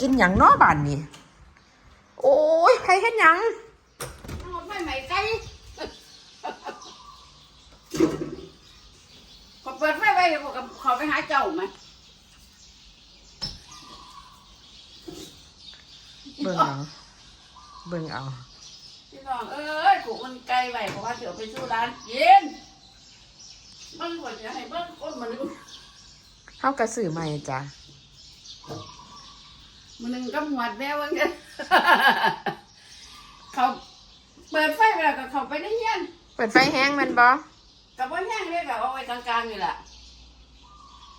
กินหยังเนาะบ้านนี้โอ้ยใครเฮ็ดหยังทั้งหมดไม่ใหม่ไก่ก็เปิดไฟไว้ก็กับเขาไปหาเจ้าไหมเบิ่งเอาเบิ่งเอาพี่น้องเอ้ยกูมันไกลไปเพราะว่าเดี๋ยวไปสู้ร้านเย็นเบิ้งก่อนจะให้เบิ้งก้นมันนึงเฮากระสือใหม่จ้ะ มันนึงก็หวดแม่ว่าไงเขาเปิดไฟไปแล้วก็เขาไปได้เงี้ยนเปิดไฟแห้งแมันบ่กับว่าแห้งเลยแบบเอาไว้กลางๆนี่แหละ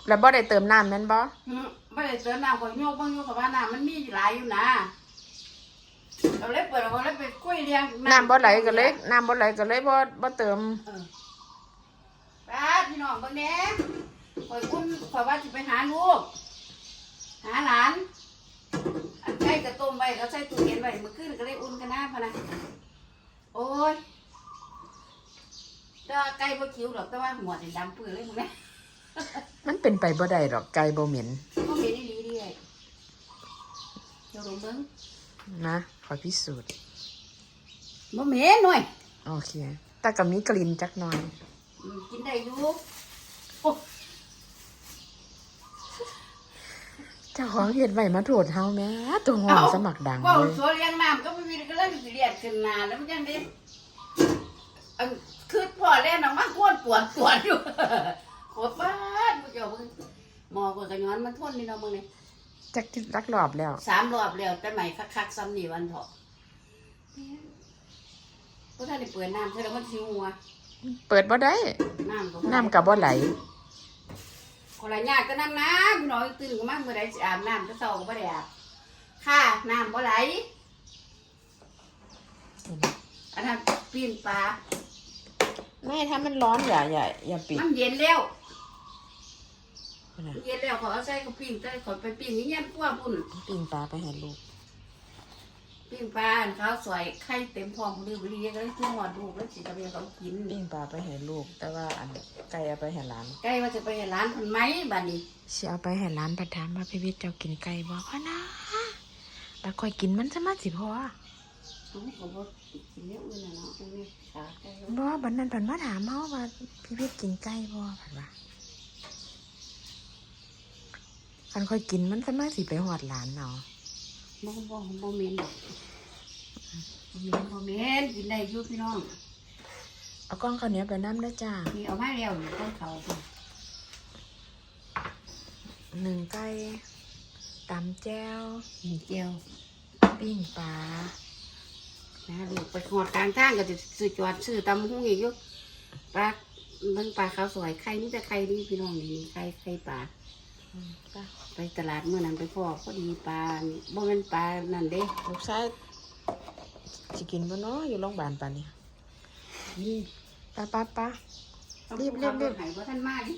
แล้วบ่ได้เติมน้ำแม่นบ่อืมไม่ได้เจอน้ำก็โยกบ้างโยกกับว่าน้ำมันมีหลายอยู่นะเราเลยเปิดเราเลยไปคุยเรียงน้ำบ่ไหลก็เลยน้ำบ่ไหลก็เลยบ่บ่เติมเออป้าพี่น้องเบิ่งแหน่คอยอุ่นคอยว่าจะไปหาลูก อันใกล้กระต้มไว้เขาใส่ตู้เย็นไว้เมื่อคืนก็เลยอุ่นกันหน้าพะนะโอ้ยแต่ว่าไก่บ่คิวหรอกแต่ว่าหัวนี่ดำปื้อเลยมึงแม่มันเป็นไปบ่ได้ดอกไก่บ่เหม็นก็เห็นดีดีเลยเดี๋ยวลงเบิ่งนะ ขอพิสูจน์บ่เหม็นหน่อย โอเค แต่ก็มีกลิ่นจักหน่อย อืมกินได้อยู่โอ้ เจ้าของเฮ็ดไว้มาโทษเฮาแหม่ตัวงอนสมัครดังว่าเลยสวนเลี้ยงน้ำก็ไม่มีก็เลยสิเรียกขึ้นนาแล้วมันยังไดอันคือพ่อเล่นออกมาก้วนปวดปวดอยู่โคตรบ้านผู้เจ้ามึงหมอกว่ากันย้อนมันทนนี่เนาะมึงนี่จักรักรอบแล้ว สามรอบแล้วแต่ใหม่คักๆซ้ำนี่วันเถาะพวกท่านได้เปิดน้ำใช่แล้วมันสิหัวเปิดบ่ได้น้ำก็น้ำก็บ่ไหล คนละยากก็น้ำน้ำพี่น้อยตื่นก็มาเมื่อใดสิอาบน้ำจะเศร้าก็บ่ได้อาบค่ะน้ำบ่ไหลอันนั้นปีนปลาไม่ถ้ามันร้อนอย่าอย่าอย่าปิดมันเย็นแล้วนะเย็นแล้วเขาเอาใส่กระปิ้งใส่ขอไปปิ้งนี่ยันกว่าพุ่นปิ้งปลาไปให้ลูก ปิ้งปลาอันเขาสวยไข่เต็มท้องดื้อบ่ดีก็เลยซื้อหอดลูกแล้วสิจะไปให้เขากินปิ้งปลาไปให้ลูก แต่ว่าอันไก่เอาไปให้หลานใกล้ว่าจะไปให้ร้านพันไหมบัดนี้สิเอาไปให้หลานประถามว่าพี่วิทย์เจ้ากินไก่บ่พ่อนะแล้วค่อยกินมันจะมาสิพ่อเขาก็บ่กินเนี้ยอื่นน่ะเนาะอันนี้ขาไก่บ่บัดนั้นเพิ่นมาถามเฮาว่าพี่วิทย์กินไก่บ่เพิ่นว่าคันค่อยกินมันจะมาสิไปหอดหลานเนาะ บ่บ่บ่เหม็นดอกบ่เหม็นบ่เหม็นกินได้อยู่พี่น้อง เอากล้องข้าวเหนียวไปน้ำเด้อจ้ามีเอามาแล้วอยู่ต้นเขาพุ่นหนึ่งไก่ตำแจ่วมีเจียวปิ้งปลานะลูกไปหอดกลางทางก็จะซื้อจอดซื้อตำหุ้งอีกอยู่ปลาเบิ่งปลาขาวสวยไข่นี่แต่ไข่ดีพี่น้องนี่ไข่ไข่ปลาอืม ไปไปตลาดเมื่อนั้นไปพ่อพอดีปลาบ่เป็นปลานั่นเด้ลูกชายสิกินบ่เนาะอยู่โรงพยาบาลปานนี้นี่ไป้าป้าป้ารีบรีบรีบหายว่าท่านมาดิ